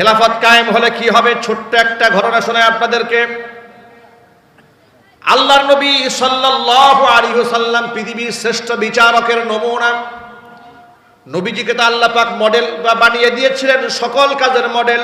খেলাফত কায়েম হলে কি হবে? ছোট্ট একটা ঘটনা শোনায় আপনাদেরকে। আল্লাহর নবী ওয়াসাল্লাম পৃথিবীর শ্রেষ্ঠ বিচারকের নমুনা। নবীজিকে তো আল্লাহ পাক মডেল বা বানিয়ে দিয়েছিলেন, সকল কাজের মডেল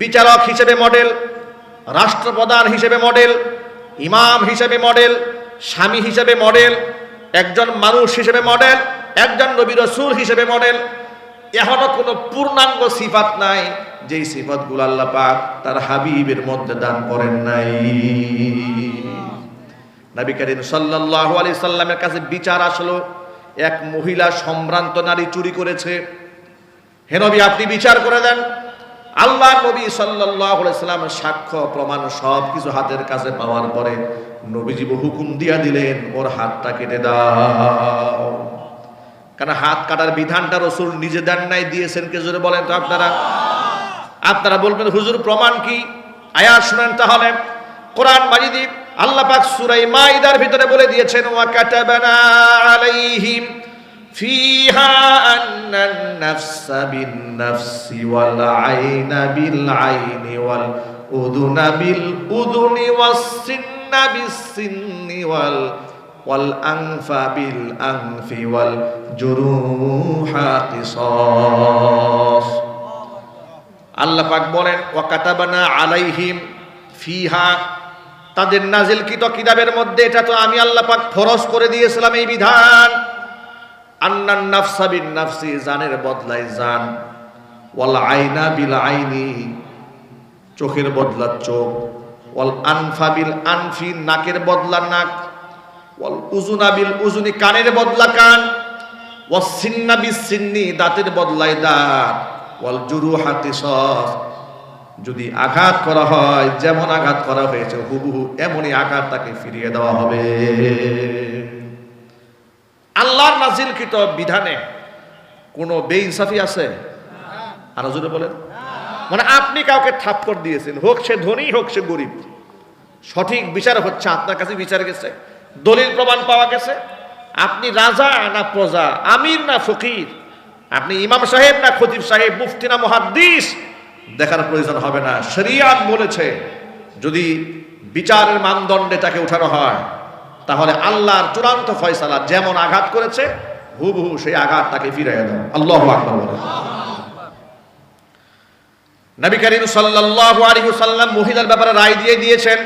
বিচারক হিসেবে মডেল রাষ্ট্রপ্রধান হিসেবে মডেল ইমাম হিসেবে মডেল স্বামী হিসেবে মডেল একজন মানুষ হিসেবে মডেল একজন নবী রসুল হিসেবে মডেল এখনও কোনো পূর্ণাঙ্গ সিফাত নাই, যেই সিফাতগুলো আল্লাহ পাক তার হাবিবের মধ্যে দান করেন নাই। নবী করিম সাল্লাল্লাহু আলাইহি সাল্লামের কাছে বিচার আসলো, এক মহিলা সম্ভ্রান্ত নারী চুরি করেছে। হে নবী, আপনি বিচার করে দেন। আল্লাহ নবী সাল্লামের সাক্ষ্য, প্রমাণ সব কিছু হাতের কাছে পাওয়ার পরে নবীজি হুকুম দিয়া দিলেন, ওর হাতটা কেটে দাও। কারণ হাত কাটার বিধানটা রসুল নিজে দেন নাই, দিয়েছেন কে জোরে বলেন তো আপনারা? আপনারা বলবেন, হুজুর, প্রমাণ কি? আয়াত শুনেন তাহলে, কোরআন মাজিদি আল্লাহ পাক সূরা মাইদার ভিতরে বলে দিয়েছেন, ওয়া কাতাবানা আলাইহিম ফিহা আন্নান নাফসা বিন নাফসি ওয়াল আইনা বিল আইনি ওয়াল উযুনা বিল উযুনি ওয়াস সিন্না বিস সিন্নি ওয়াল আনফি ওয়াল জুরুহা কিসাস। আল্লাহ পাক বলেন ওয়াকাতাবানা আলাইহিম ফিহা। তাদের নাজিলকৃত কিতাবের মধ্যে এটা তো আমি আল্লাহ পাক ফরজ করে দিয়েছিলাম এই বিধান। আন্নান নাফসা বিন নাফসি, জানের বদলায় জান। ওয়াল আইনা বিল আইনি, চোখের বদলা চোখ। ওয়াল আনফা বিল আনফি, নাকের বদলা নাক। উজুনা বিল কানের বদলা কান, ওয়াস সিন্না বিস সিন্নি দাঁতের বদলায় দাঁত, ওয়াল জুরু যদি আঘাত করা হয়, যেমন আঘাত করা হয়েছে, হুবহু এমনই আঘাত তাকে ফিরিয়ে দেওয়া হবে। আল্লাহর নাজিলকৃত বিধানে কোনো বেইনসাফি আছে? আর জোরে বলেন। মানে আপনি কাউকে থাপ্পড় দিয়েছেন, হোক সে ধনী, হোক সে গরিব। সঠিক বিচার হচ্ছে, আপনার কাছে বিচার গেছে দলিল প্রমাণ পাওয়া গেছে। আপনি রাজা না প্রজা, আমির না ফকির, আপনি ইমাম সাহেব না খতিব সাহেব, মুফতি না মহাদ্দিস, দেখার প্রয়োজন হবে না। শরিয়াত বলেছে, যদি বিচারের মানদণ্ডে তাকে উঠানো হয়, তাহলে আল্লাহর চূড়ান্ত ফয়সালা যেমন আঘাত করেছে, হুবহু সেই আঘাত তাকে ফিরিয়ে দেয় আল্লাহ বলে নবী করিম সাল্লাল্লাহু আলাইহি ওয়াসাল্লাম মহিলার ব্যাপারে রায় দিয়ে দিয়েছেন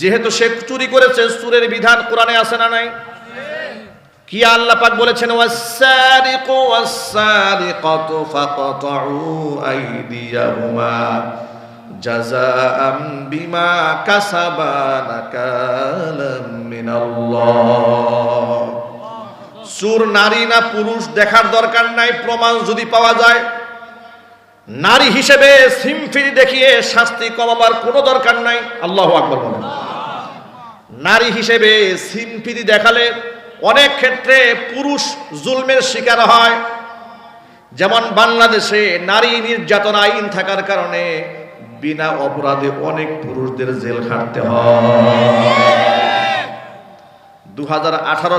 যেহেতু সে চুরি করেছে, সুরের বিধান কোরআনে আছে না নাই? কি আল্লাহ পাক বলেছেন? ওয়াসারিকু ওয়াসারিকাতু ফাকতাউ আইদিয়াহুমা জাযাআম বিমা কাসাবা নাকালাম মিনাল্লাহ। চোর নারী না পুরুষ দেখার দরকার নাই, প্রমাণ যদি পাওয়া যায়। নারী হিসেবে সিমফিরি দেখিয়ে শাস্তি কমাবার কোনো দরকার নাই। আল্লাহ আকবর বলেন। নারী হিসেবে সিমফিরি দেখালে অনেক ক্ষেত্রে পুরুষ জুলমের শিকার হয়। যেমন বাংলাদেশে নারী নির্যাতন আইন থাকার কারণে বিনা অপরাধে অনেক পুরুষদের জেল খাটতে হয়।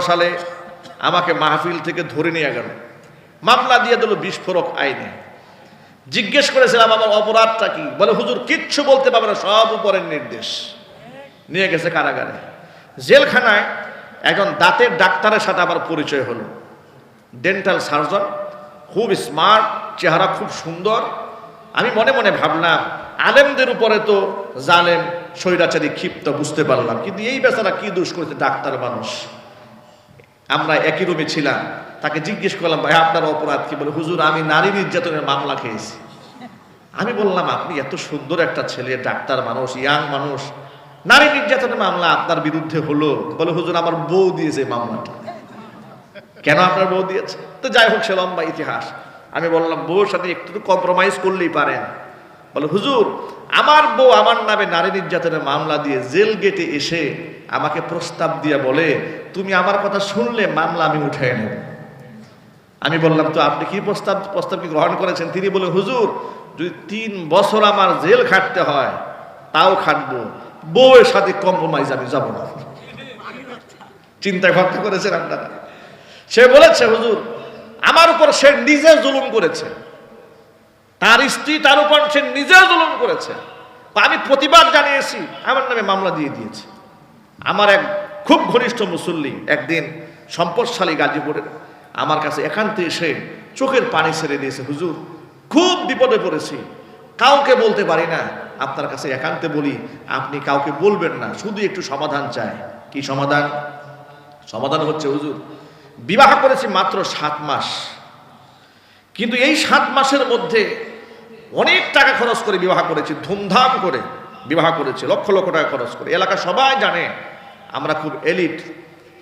সালে আমাকে মাহফিল থেকে ধরে নিয়ে গেল। মামলা দিয়ে দিল বিস্ফোরক আইনে। জিজ্ঞেস করেছিলাম, আমার অপরাধটা কি? বলে, হুজুর, কিচ্ছু বলতে পারবে না, সব উপরের নির্দেশ। নিয়ে গেছে কারাগারে। জেলখানায় একজন দাঁতের ডাক্তারের সাথে আবার পরিচয় হলো। ডেন্টাল সার্জন খুব স্মার্ট চেহারা খুব সুন্দর। আমি মনে মনে ভাবলাম, আলেমদের উপরে তো জালেম, স্বৈরাচারী, ক্ষিপ্ত, বুঝতে পারলাম। কিন্তু এই বেচারা কি দোষ করেছে? ডাক্তার মানুষ। আমরা একই রুমে ছিলাম। তাকে জিজ্ঞেস করলাম, ভাই, আপনার অপরাধ কি? বলে, হুজুর, আমি নারী নির্যাতনের মামলা খেয়েছি। আমি বললাম, আপনি এত সুন্দর একটা ছেলে, ডাক্তার মানুষ, ইয়াং মানুষ নারী নির্যাতনের মামলা আপনার বিরুদ্ধে হলো। বলে, হুজুর, আমার বউ দিয়েছে মামলাটা। কেন আপনার বউ দিয়েছে? তো যাই হোক, সে লম্বা ইতিহাস। আমি বললাম, বউর সাথে একটু তো কম্প্রোমাইজ করলেই পারেন। বলে, হুজুর, আমার বউ আমার নামে নারী নির্যাতনের মামলা দিয়ে জেল গেটে এসে আমাকে প্রস্তাব দিয়ে বলে, তুমি আমার কথা শুনলে মামলা আমি উঠে নেব। আমি বললাম, তো আপনি কি প্রস্তাব প্রস্তাব কি গ্রহণ করেছেন? তিনি বলে, হুজুর, যদি তিন বছর আমার জেল খাটতে হয়, তাও খাটবো। বউয়ের সাথে কম্প্রোমাইজ আমি যাব না। চিন্তা ভাবনা করেছেন আপনারা। সে বলেছে, হুজুর, আমার উপর সে নিজে জুলুম করেছে। তার স্ত্রী, তার উপর সে নিজেও জুলুম করেছে। আমি প্রতিবাদ জানিয়েছি, আমার নামে মামলা দিয়ে দিয়েছি। আমার এক খুব ঘনিষ্ঠ মুসল্লি একদিন সম্পদশালী গাজীপুরের আমার কাছে একান্তে এসে চোখের পানি ছেড়ে দিয়েছে, হুজুর, খুব বিপদে পড়েছি। কাউকে বলতে পারি না, আপনার কাছে একান্তে বলি, আপনি কাউকে বলবেন না, শুধু একটু সমাধান চায় কি সমাধান? সমাধান হচ্ছে হুজুর, বিবাহ করেছি মাত্র সাত মাস। কিন্তু এই সাত মাসের মধ্যে অনেক টাকা খরচ করে বিবাহ করেছি, ধুমধাম করে বিবাহ করেছি, লক্ষ লক্ষ টাকা খরচ করে। এলাকা সবাই জানে, আমরা খুব এলিট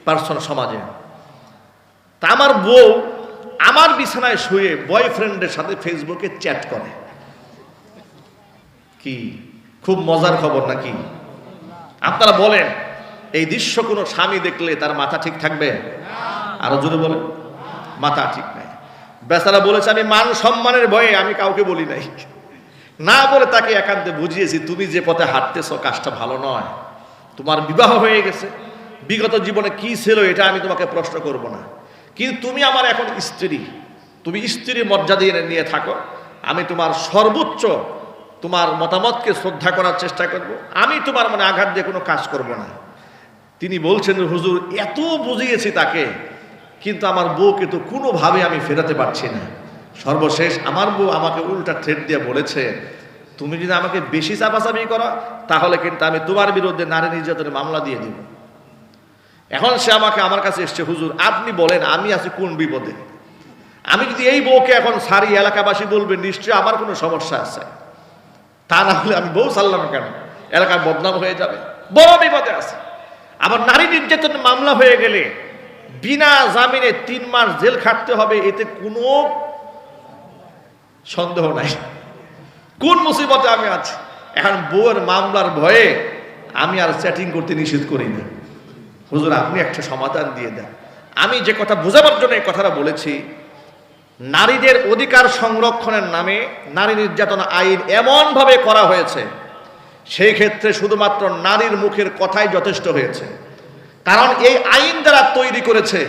পার্সন সমাজে। তা আমার বউ আমার বিছানায় শুয়ে বয়ফ্রেন্ডের সাথে ফেসবুকে চ্যাট করে। কি? খুব মজার খবর নাকি? আপনারা বলেন, এই দৃশ্য কোনো স্বামী দেখলে তার মাথা ঠিক থাকবে? আরও জোরে বলেন। মাথা ঠিক নাই। বেচারা বলেছে, আমি মান সম্মানের ভয়ে আমি কাউকে বলি নাই। না বলে তাকে একান্তে বুঝিয়েছি, তুমি যে পথে হাঁটতেছো, কাজটা ভালো নয়। তোমার বিবাহ হয়ে গেছে। বিগত জীবনে কি ছিল এটা আমি তোমাকে প্রশ্ন করব না। কিন্তু তুমি আমার এখন স্ত্রী। তুমি স্ত্রীর মর্যাদা নিয়ে থাকো। আমি তোমার সর্বোচ্চ তোমার মতামতকে শ্রদ্ধা করার চেষ্টা করব। আমি তোমার মনে আঘাত দিয়ে কোনো কাজ করব না। তিনি বলছেন, হুজুর, এত বুঝিয়েছি তাকে, কিন্তু আমার বউকে তো কোনোভাবে আমি ফেরাতে পারছি না। সর্বশেষ আমার বউ আমাকে উল্টা থ্রেট দিয়ে বলেছে, তুমি যদি আমাকে বেশি চাপাচাপি করো, তাহলে কিন্তু আমি তোমার বিরুদ্ধে নারী নির্যাতনের মামলা দিয়ে দিব। এখন সে আমাকে, আমার কাছে এসছে, হুজুর, আপনি বলেন, আমি আছি কোন বিপদে? আমি যদি এই বউকে এখন সারি এলাকাবাসী বলবেন নিশ্চয়ই আমার কোনো সমস্যা আছে। তা না হলে আমি বউ সারলাম কেন? এলাকার বদনাম হয়ে যাবে। বড় বিপদে আছে। আবার নারী নির্যাতন মামলা হয়ে গেলে বিনা জামিনে তিন মাস জেল খাটতে হবে, এতে কোনো সন্দেহ নাই। কোন মুসিবতে আমি আছি? এখন বউয়ের মামলার ভয়ে আমি আর চ্যাটিং করতে নিষেধ করি না। হুজুর, আপনি একটা সমাধান দিয়ে দেন। আমি যে কথা বোঝাবার জন্য এই কথাটা বলেছি নারীদের অধিকার সংরক্ষণের নামে নারী নির্যাতন আইন এমনভাবে করা হয়েছে, সেই ক্ষেত্রে শুধুমাত্র নারীর মুখের কথাই যথেষ্ট হয়েছে। কারণ এই আইন যারা তৈরি করেছে,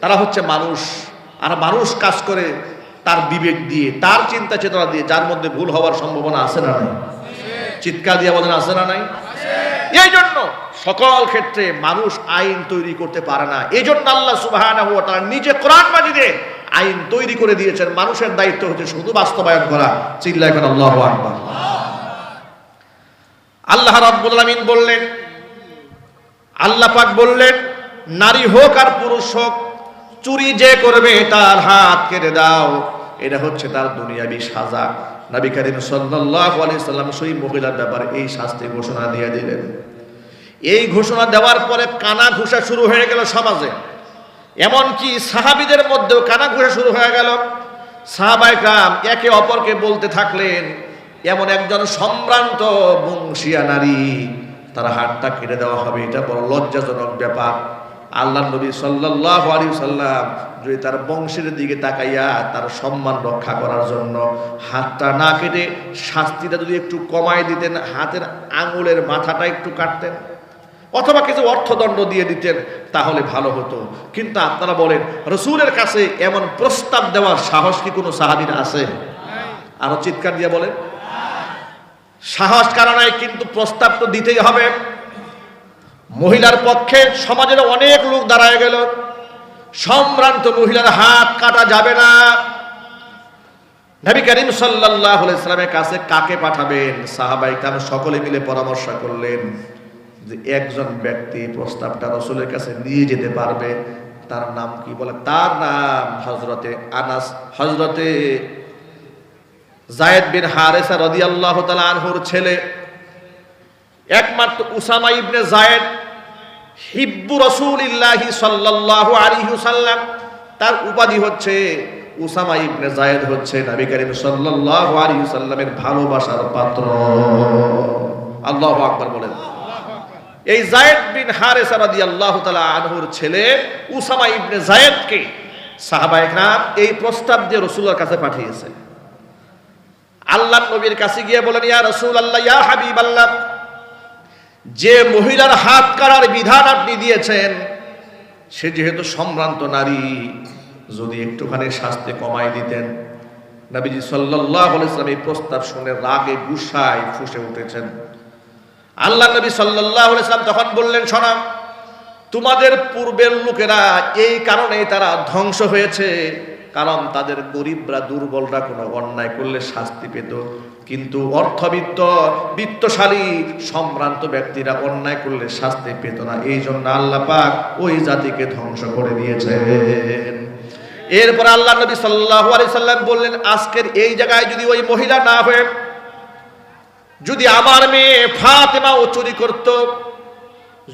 তারা হচ্ছে মানুষ। আর মানুষ কাজ করে তার বিবেক দিয়ে, তার চিন্তা চেতনা দিয়ে, যার মধ্যে ভুল হওয়ার সম্ভাবনা আছে না নাই? চিৎকার দিয়ে বলেন আছে না নাই? এই জন্য সকল ক্ষেত্রে মানুষ আইন তৈরি করতে পারে না। এই জন্য আল্লাহ সুবাহ নিজে কোরআন মাজিদে আইন তৈরি করে দিয়েছেন, মানুষের দায়িত্ব হচ্ছে শুধু বাস্তবায়ন করা। চিল্লা এখন আল্লাহ আকবার। আল্লাহ রাব্বুল আলামিন বললেন, আল্লাহ পাক বললেন, নারী হোক আর পুরুষ হোক, চুরি যে করবে তার হাত কেটে দাও। এটা হচ্ছে তার দুনিয়াবি সাজা। নবী করিম সাল্লাল্লাহু আলাইহি সাল্লাম সেই মহিলার ব্যাপারে এই শাস্তি ঘোষণা দিয়ে দিলেন। এই ঘোষণা দেওয়ার পরে কানা ঘুষা শুরু হয়ে গেল সমাজে। এমনকি সাহাবিদের মধ্যেও কানা ঘুষা শুরু হয়ে গেল। সাহাবাইকাম একে অপরকে বলতে থাকলেন, এমন একজন সম্ভ্রান্ত বংশিয়া নারী, তার হাতটা কেটে দেওয়া হবে, এটা বড় লজ্জাজনক ব্যাপার। আল্লাহ নবী সাল্লাহ আলী সাল্লাম যদি তার বংশের দিকে তাকাইয়া তার সম্মান রক্ষা করার জন্য হাতটা না কেটে শাস্তিটা যদি একটু কমায় দিতেন, হাতের আঙুলের মাথাটা একটু কাটতেন। অথবা কিছু অর্থদণ্ড দিয়ে দিতেন, তাহলে ভালো হতো। কিন্তু আপনারা বলেন, রসুলের কাছে এমন প্রস্তাব দেওয়ার সাহস কি কোনো সাহাবির আছে? আরও চিৎকার দিয়ে বলেন, সাহস কারণে কিন্তু প্রস্তাব তো দিতেই হবে। মহিলার পক্ষে সমাজের অনেক লোক দাঁড়ায় গেল। সম্ভ্রান্ত মহিলার হাত কাটা যাবে না। নবী করিম সাল্লাহ ইসলামের কাছে কাকে পাঠাবেন? সাহাবাই কাম সকলে মিলে পরামর্শ করলেন যে একজন ব্যক্তি প্রস্তাবটা রসুলের কাছে নিয়ে যেতে পারবে, তার নাম কি বলে? তার নাম হজরতে আনাস হজরতে জায়েদ বিন হারেসা রাদিয়াল্লাহু তাআলা আনহুর ছেলে, একমাত্র উসামা ইবনে জায়েদ হিব্বু রাসূলিল্লাহি সাল্লাল্লাহু আলাইহি সাল্লাম তার উপাধি হচ্ছে উসামা ইবনে জায়েদ হচ্ছে নবী করিম সাল্লাল্লাহু আলাইহি সাল্লামের ভালোবাসার পাত্র। আল্লাহু আকবার বলেন। এই জায়েদ বিন হারেসা রাদিয়াল্লাহু তাআলা আনহুর ছেলে উসামা ইবনে জায়েদকে সাহাবা একরাম এই প্রস্তাব দিয়ে রাসূলের কাছে পাঠিয়েছে। আল্লাহ নবীর কাছে গিয়ে বলেন, ইয়া রসুল আল্লাহ ইয়া হাবিব আল্লাহ যে মহিলার হাত কাটার বিধান আপনি দিয়েছেন, সে যেহেতু সম্ভ্রান্ত নারী, যদি একটুখানি শাস্তি কমাই দিতেন। নবীজি সাল্লাল্লাহু আলাইহি সাল্লাম এই প্রস্তাব শুনে রাগে গুসায় ফুঁসে উঠেছেন। আল্লাহ নবী সাল্লাম তখন বললেন, শোনা, তোমাদের পূর্বের লোকেরা এই কারণেই তারা ধ্বংস হয়েছে, কারণ তাদের গরিবরা দুর্বলরা কোনো অন্যায় করলে শাস্তি পেত। কিন্তু অর্থবিত্ত, বিত্তশালী, সম্ভ্রান্ত ব্যক্তিরা অন্যায় করলে শাস্তি পেত না। এই জন্য আল্লাহ পাক ওই জাতিকে ধ্বংস করে দিয়েছেন। এরপর আল্লাহ নবী সাল্লাল্লাহু আলাইহি সাল্লাম বললেন, আজকের এই জায়গায় যদি ওই মহিলা না হয়ে যদি আমার মেয়ে ফাতেমাও চুরি করত,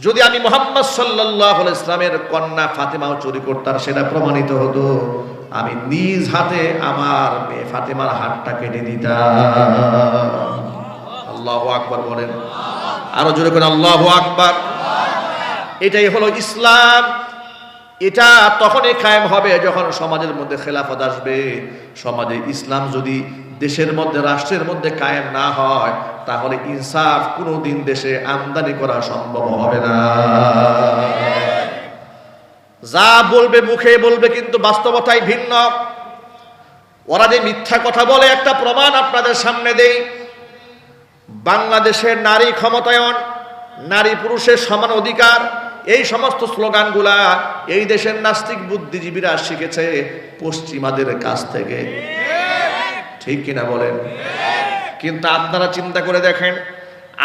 যদি আমি মোহাম্মদ সাল্লাহ ইসলামের কন্যা ফাতেমাও চুরি করতাম, সেটা প্রমাণিত হতো, আমি নিজ হাতে আমার মেয়ে ফাতেমার হাতটা কেটে দিতাম। আল্লাহ আকবর বলেন। আরও জোরে করে আল্লাহ আকবর। এটাই হলো ইসলাম। এটা তখনই কায়েম হবে যখন সমাজের মধ্যে খেলাফত আসবে। সমাজে ইসলাম যদি দেশের মধ্যে, রাষ্ট্রের মধ্যে কায়েম না হয়, তাহলে ইনসাফ কোনোদিন দেশে আমদানি করা সম্ভব হবে না। যা বলবে মুখে বলবে কিন্তু বাস্তবতাই ভিন্ন। ওরা যে মিথ্যা কথা বলে, একটা প্রমাণ আপনাদের সামনে দেই। বাংলাদেশের নারী ক্ষমতায়ন, নারী পুরুষের সমান অধিকার, এই সমস্ত স্লোগানগুলা এই দেশের নাস্তিক বুদ্ধিজীবীরা শিখেছে পশ্চিমাদের কাছ থেকে। ঠিক কিনা বলেন? কিন্তু আপনারা চিন্তা করে দেখেন,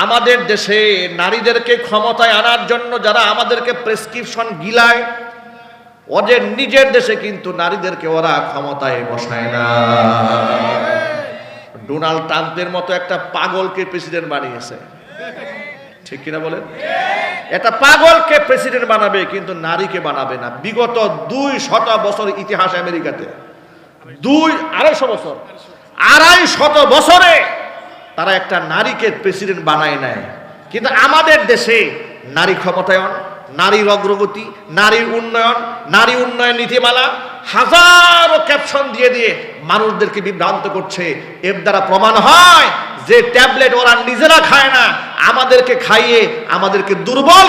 আমাদের দেশে নারীদেরকে ক্ষমতায় আনার জন্য যারা আমাদেরকে প্রেসক্রিপশন গিলায়, ওদের নিজের দেশে কিন্তু নারীদেরকে ওরা ক্ষমতায় বসায় না। ডোনাল্ড ট্রাম্পের মতো একটা পাগলকে প্রেসিডেন্ট বানিয়েছে। ঠিক কিনা বলেন? একটা পাগলকে প্রেসিডেন্ট বানাবে, কিন্তু নারীকে বানাবে না। বিগত দুই শত বছর ইতিহাস আমেরিকাতে, দুই আড়াইশো বছর আড়াই শত বছরে তারা একটা নারীকে প্রেসিডেন্ট বানায় নেয়। কিন্তু আমাদের দেশে নারী ক্ষমতায়ন, নারীর অগ্রগতি, নারীর উন্নয়ন, নারী উন্নয়ন নীতিমালা হাজারো ক্যাপশন দিয়ে দিয়ে মানুষদেরকে বিভ্রান্ত করছে। এর দ্বারা প্রমাণ হয় যে ট্যাবলেট ওরা নিজেরা খায় না, আমাদেরকে খাইয়ে আমাদেরকে দুর্বল